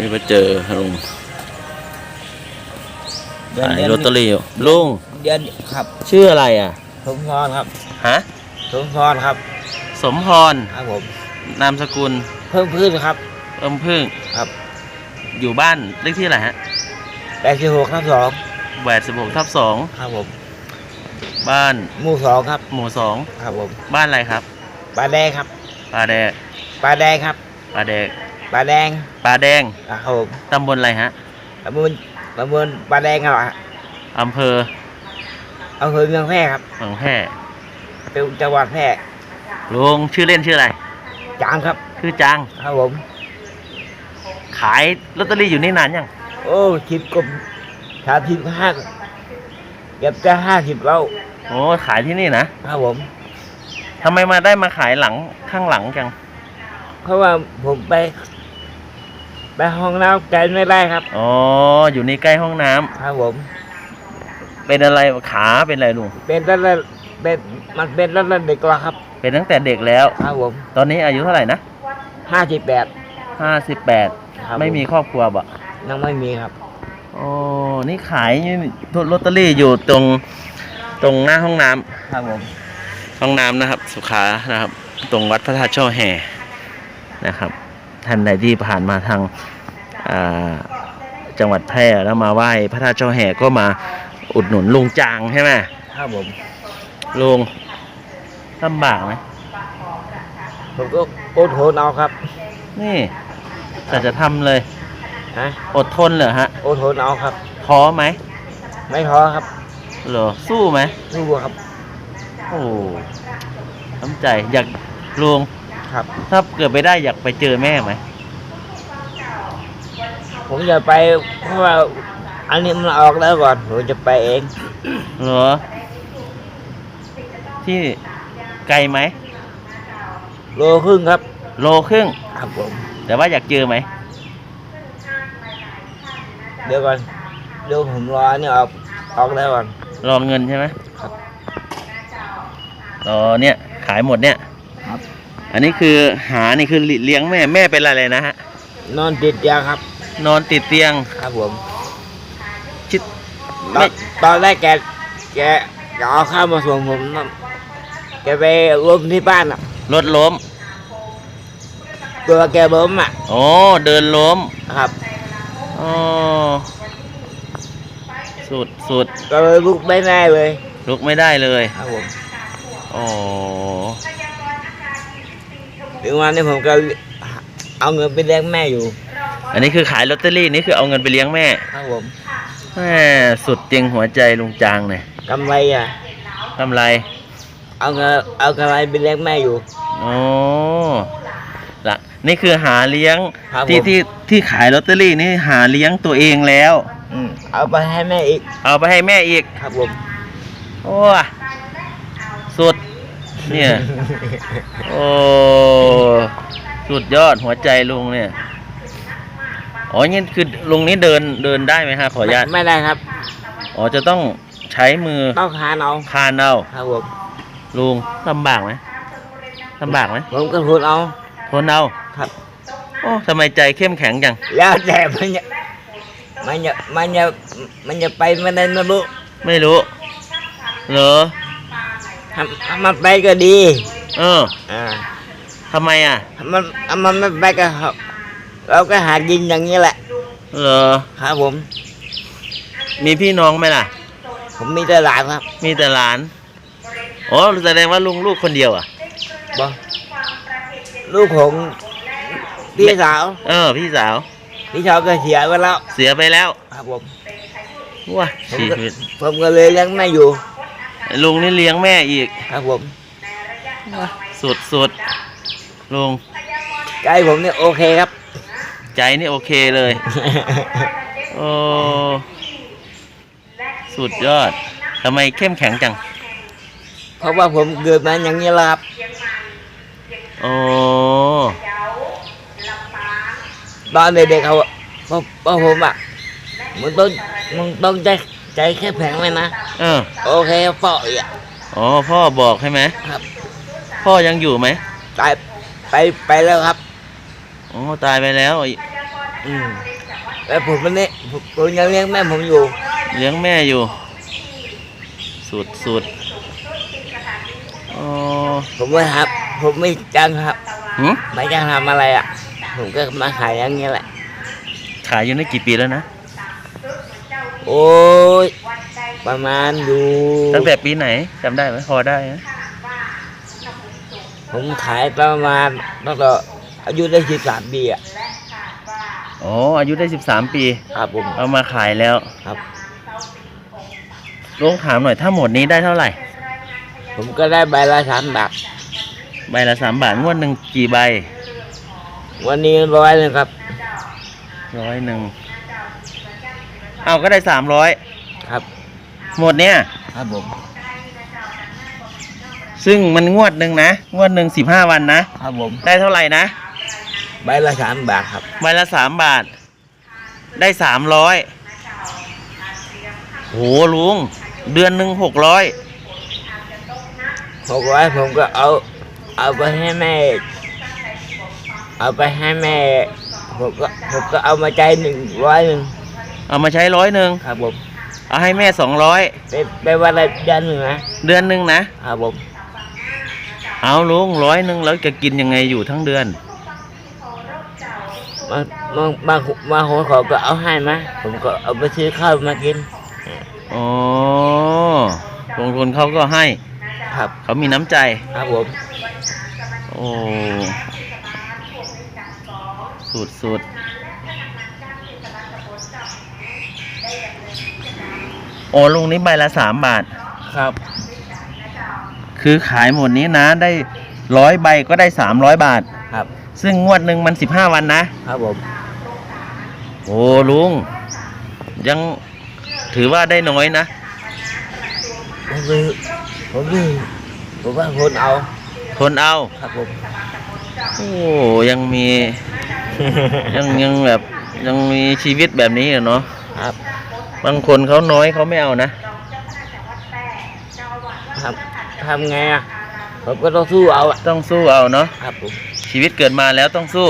นี่ไปเจอลุงขายลอตเตอรี่อยู่ลุงเดือนครับชื่ออะไรอะ สมพรครับ ฮะ สมพรครับ สมพร ครับผม นามสกุล เพิ่มพื้นครับ เอิมพึ่ง ครับ อยู่บ้านเลขที่อะไรฮะแปดสิบหกครับสองแปดสิบหกทับสอง ครับผม บ้านหมู่สองครับ หมู่สอง ครับผม บ้านอะไรครับ ปลาแดงครับ ปลาแดงปลาแดงครับ ปลาแดง ปลาแดงปลาแดงครับผมตำบลอะไรฮะตำบลตำบลปลาแดงครับอำเภออำเภอเมืองแพร่ครับหนองแพร่เป็นจังหวัดแพร่ลุงชื่อเล่นชื่ออะไรจางครับชื่อจังครับผม ขายลอตเตอรี่อยู่นี่นานยังโอ้คิดกลมสามสิบห้าเกือบจะห้าสิบแล้วโอ้ขายที่นี่นะครับผมทำไมมาได้มาขายหลังข้างหลังจัง เพราะว่าผมไป ไปห้องน้ำไกลไม่ได้ครับอ๋ออยู่นี่ใกล้ห้องน้ำครับผมเป็นอะไรขาเป็นอะไรลุงเป็นตั้งแต่เป็นมันเป็นตั้งแต่เด็กแล้วครับเป็นตั้งแต่เด็กแล้ว ครับผมตอนนี้อายุเท่าไหร่นะห้าสิบแปด ห้าสิบแปดครับ ไม่มีครอบครัวบ่ยังไม่มีครับโอ้นี่ขายลอตเตอรี่อยู่ตรงตรงหน้าห้องน้ำ ครับผม ห้องน้ำนะครับ สุขานะครับ ตรงวัดพระธาตุช่อแห่นะครับ ท่านใดที่ผ่านมาทางอ่าจังหวัดแพร่แล้วมาไหว้พระธาตุช่อแห่ก็มาอุดหนุนลุงจางใช่ไหมครับผมลุงลำบากไหมผมก็อดทนเอาครับ นี่แต่จะทำเลยฮะอดทนเหรอฮะอดทนเอาครับท้อไหมไม่ท้อครับเหรอสู้ไหมสู้ครับ โอ้น้ำใจอยากลุง ครับ ถ้าเกิดไปได้อยากไปเจอแม่ไหมผมจะไปเพราะว่าอันนี้มันออกแล้วก่อนผมจะไปเองเหรอ ที่ไกลไหม โลครึ่งครับ โลครึ่ง ครับผม แต่ว่าอยากเจอไหม เดี๋ยวก่อนเดี๋ยวผมรออันนี้ออกออกแล้วก่อน รอเงินใช่ไหมครับรอเนี่ย ขายหมดเนี่ยครับ อันนี้คือหานี่คือเลี้ยงแม่แม่เป็นอะไรนะฮะ นอนติดยาครับ นอนติดเตียงครับผมชิดตอไม่นตอนแรกแกแกแกเอาข้าวมาส่งผมนะแกไปล้มที่บ้านอะรถล้ม ตัวแกล้มอะโอ้เดินล้มครับอ๋อสุดสุดก็เลยลุกไม่ได้เลย ลุกไม่ได้เลยครับผมอ๋อ ถึงวันนี้ผมก็เอาเงินไปเลี้ยงแม่อยู่อันนี้คือขายลอตเตอรี่นี่คือเอาเงินไปเลี้ยงแม่ครับผมแม่สุดจริงหัวใจลุงจางเนี่ยกำไรอะทำไร เอาเงินเอากำไรไปเลี้ยงแม่อยู่อ๋อละนี่คือหาเลี้ยงครับที่ผมที่ที่ขายลอตเตอรี่นี่หาเลี้ยงตัวเองแล้ว อืมเอาไปให้แม่อีกเอาไปให้แม่อีก ครับผม โอ้สุด เนี่ย โอ้สุดยอดหัวใจลุงเนี่ย อ๋อนี่คือลุงนี้เดินเดินได้ไหมฮะขออนุญาต ไม่ได้ครับ อ๋อจะต้องใช้มือต้องคานเอาคานเอาครับผมลุงลำบากไหมลำบากไหมผมก็พูดเอาทนเอาครับ โอ้ทำไมใจเข้มแข็งจัง แล้วแต่มันจะมันจะมันจะมันจะไปไม่ได้นะลูกไม่รู้ เหรอ ถ้าถ้ามันไปก็ดีเอออ่าทำไมอะ ถ้ามันถ้ามันไม่ไปก็ครับเราก็หากินอย่างนี้แหละ เหรอ ครับผม มีพี่น้องไหมล่ะ ผมมีแต่หลานครับมีแต่หลาน อ๋อ แสดงว่าลุงลูกคนเดียวอะบอลูกของพี่สาว เออ พี่สาว พี่สาวก็เสียไปแล้ว เสียไปแล้ว ครับผมว้าผมชีก็วิตผมก็เลยเลี้ยงแม่อยู่ ลุงนี่เลี้ยงแม่อีก ครับผมสุดสุดลุงใจผมเนี่ยโอเคครับ ใจนี่โอเคเลย โอ้สุดยอดทำไมเข้มแข็งจัง เพราะว่าผมเกิดมาอย่างนี้แหละครับโอ้ตอนเด็กๆเขาอะพอพอผมอะมึงต้องมึงต้องใจ ใจแค่แข็งเลยนะ เออโอเคปล่อยอะอ๋อพ่อบอกใช่ไหมครับพ่อยังอยู่ไหมตายไปไปแล้วครับ อ๋อตายไปแล้วอืมแล้วผมมันนี่ผมผมยังเลี้ยงแม่ผมอยู่ เลี้ยงแม่อยู่ สุดสุดอ๋อผมไม่ครับ ผมไม่จ้างครับ หึไม่จ้างทำอะไรอะ ผมก็มาขายอย่างเงี้ยแหละ ขายอยู่ได้กี่ปีแล้วนะ โอ้ย ประมาณอยู่ตั้งแต่ปีไหนจำได้ไหมพอได้นะผมขายประมาณตั้งแต่อายุได้สิบสามปีอะอ๋ออายุได้13ปี ครับผมเอามาขายแล้วครับลุงถามหน่อยถ้าหมดนี้ได้เท่าไหร่ ผมก็ได้ใบละสามบาทใบละสามบาทงวดหนึ่งกี่ใบ วันนี้ร้อยหนึงครับร้อยหนึ่ง เอาก็ได้สามร้อยครับ หมดเนี่ย ครับผม ซึ่งมันงวดหนึ่งนะ งวดหนึ่งสิบห้าวันนะ ครับผม ได้เท่าไหร่นะ ใบละสามบาทครับ ใบละสามบาท ได้สามร้อยโหลุง เดือนหนึ่งหกร้อยหกร้อยผมก็เอา เอาไปให้แม่ เอาไปให้แม่ผมก็ผมก็เอามาใจายหนึ่งร้อยหนึ่ง เอามาใช้ร้อยหนึ่งครับผมเอาให้แม่สองร้อยเป็นเป็นวันละเดือนหนึ่งนะเดือนหนึ่งนะครับผมเอาลุงร้อยหนึ่งแล้วจะกินยังไงอยู่ทั้งเดือนบางบางบางบางคนเขาก็เอาให้มาผมก็เอาไปซื้อข้าวมากินอ๋อลงทุนเขาก็ให้ ครับเขามีน้ำใจครับผมโอ้สุดสุด โอ้ลุงนี้ใบละสามบาท ครับ คือขายหมดนี้นะ ได้ร้อยใบก็ได้สามร้อยบาท ครับ ซึ่งงวดหนึ่งมันสิบห้าวันนะ ครับผมโอ้ลุง ยังถือว่าได้น้อยนะผมคือผมคือผมว่าคนเอา คนเอา ครับผม โอ้ยังมี ยังยังแบบยังมีชีวิตแบบนี้อะเนาะครับ บางคนเขาน้อยเขาไม่เอานะครับทำไงอะผมก็ต้องสู้เอาอะต้องสู้เอาเนาะครับผมชีวิตเกิดมาแล้วต้องสู้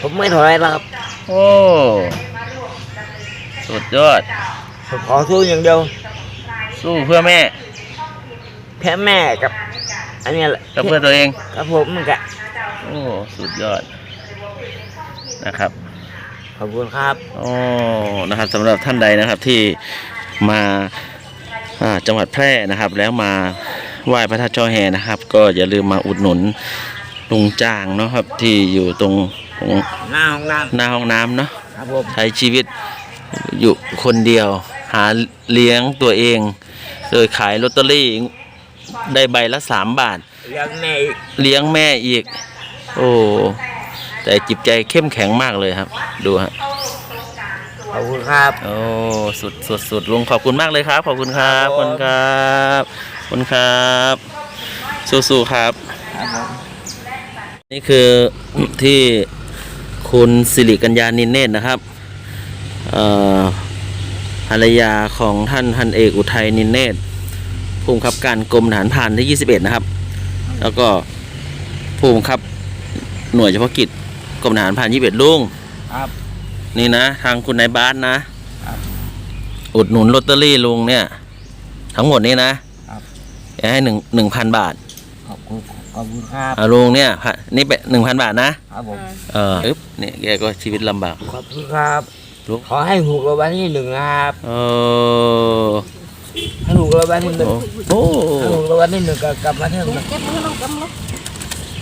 ผมไม่ถอยแล้วครับ โอ้สุดยอดผมขอสู้อย่างเดียว สู้เพื่อแม่แค่แม่กับ อันเนี้ยแหละกับเพื่อตัวเอง ครับผมมันกะโอ้สุดยอดนะครับ ขอบคุณครับโอ้นะครับสำหรับท่านใดนะครับที่มาอ่าจังหวัดแพร่นะครับ แล้วมาไหว้พระธาตุช่อแฮนะครับ ก็อย่าลืมมาอุดหนุนลุงจ้างเนาะครับที่อยู่ตรงตรงหน้าห้องน้หน้าห้องน้ำเนาะำครับผมใช้ชีวิตอยู่คนเดียว หาเลี้ยงตัวเอง โดยขายลอตเตอรี่ได้ใบละสามบาทยังแม่อีกเลี้ยงแม่อีก โอ้ แต่จิตใจเข้มแข็งมากเลยครับ ดูฮะขอบคุณครับ โอ้สุดสุดสุดลุงขอบคุณมากเลยครับ ขอบคุณครับขอบคุณครับขอบคุณครับสู้ๆครับครับผมนี่คือที่คุณสิริกัญญานินเนตรนะครับเอ่อภรรยาของท่านพันเอกอุทัยนินเนตรผู้บังคับการกรมฐานพรานที่ 21 นะครับ แล้วก็ผู้บังคับหน่วยเฉพาะกิจก รมฐานพราน21ลุงครับ นี่นะ ทางคุณนายบาสนะอุดหนุนลอตเตอรี่ลุงเนี่ย ทั้งหมดนี้นะครับจะให้หนึ่งหนึ่งพันบาทขอบคุณขอบคุณครับอ่าลุงเนี่ยพันนี่เป็นหนึ่งพันบาทนะครับผมเอออึ๊บเนี่ยแกก็ชีวิตลำบาก ขอบคุณครับ ลูก ขอให้ถูกรางวัลที่หนึ่งนะครับเออให้ถูกรางวัลที่หนึ่งโอ้โอ้ถ้าถูกรางวัลที่หนึ่งก็กลับมาเที่ยว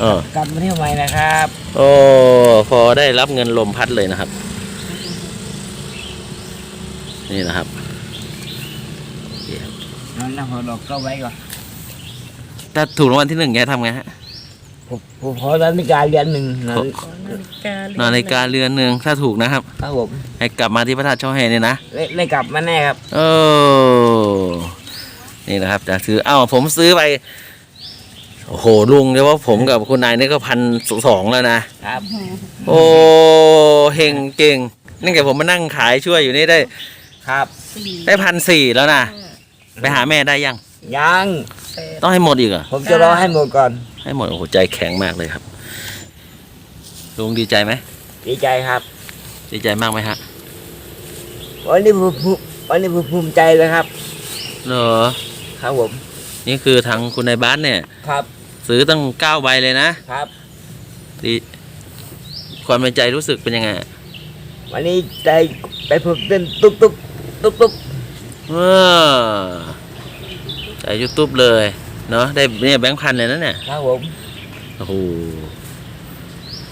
เออกลับมาเที่ยวใหม่นะครับ โอ้พอได้รับเงินลมพัดเลยนะครับ นี่นะครับโอเคครับนั่นนะผมดอกก็ไว้ก่อนถ้าถูกรางวัลที่หนึ่งแกทำไงฮะผมผมขอนาฬิกาเรือนหนึ่งนะนาฬิกาเรือนหนึ่งถ้าถูกนะครับ ครับผมให้กลับมาที่พระธาตุช่อแห่เนี่ยนะได้ได้กลับมาแน่ครับ โอ้นี่นะครับจะซื้อเอ้าผมซื้อไป โอ้โหลุงเดี๋ยวว่าผมกับคุณนายนี่ก็พันสองแล้วนะ ครับ โอ้เฮงเก่งนี่แกผมมานั่งขายช่วยอยู่นี่ได้ ครับได้พันสี่แล้วนะไปหาแม่ได้ยัง ยังต้องให้หมดอีกเหรอผมจะรอให้หมดก่อน ให้หมดโอ้โหใจแข็งมากเลยครับ ลุงดีใจไหมดีใจครับ ดีใจมากไหมฮะวันนี้ผมภูวันนี้ผมภูมิใจเลยครับ เหรอ ครับผม นี่คือทางคุณนายบ้านเนี่ย ครับ ซื้อตั้งเก้าใบเลยนะครับ ดีความในใจรู้สึกเป็นยังไงอะวันนี้ใจไปผมเต้นตุ๊บตุ๊บตุ๊บตุ๊บเออใจยูทูบเลย เนาะได้เนี่ยแบงค์พันเลยนะเนี่ยครับผมโอ้โห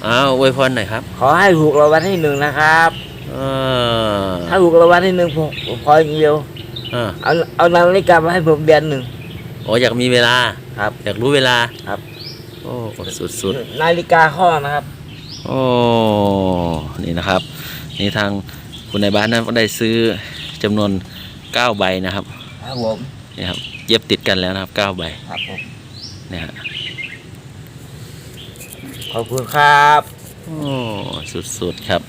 อ้าวอวยพรหน่อยครับขอให้ถูกรางวัลที่หนึ่งนะครับเออถ้าถูกรางวัลที่หนึ่งผมผมขออย่างเดียว เออเอาเอานาฬิกามาให้ผมเดือนหนึ่ง โอ้อยากมีเวลา ครับ อยากรู้เวลาครับ โอ้สุดสุดนาฬิกาข้อนะครับๆโอ้นี่นะครับ นี่ทางคุณนายบ้านนั้นก็ได้ซื้อจำนวนเก้าใบนะครับครับผม นี่ครับเย็บติดกันแล้วนะครับเก้าใบครับผม เนี่ยฮะขอบคุณครับ โอ้สุดๆครับ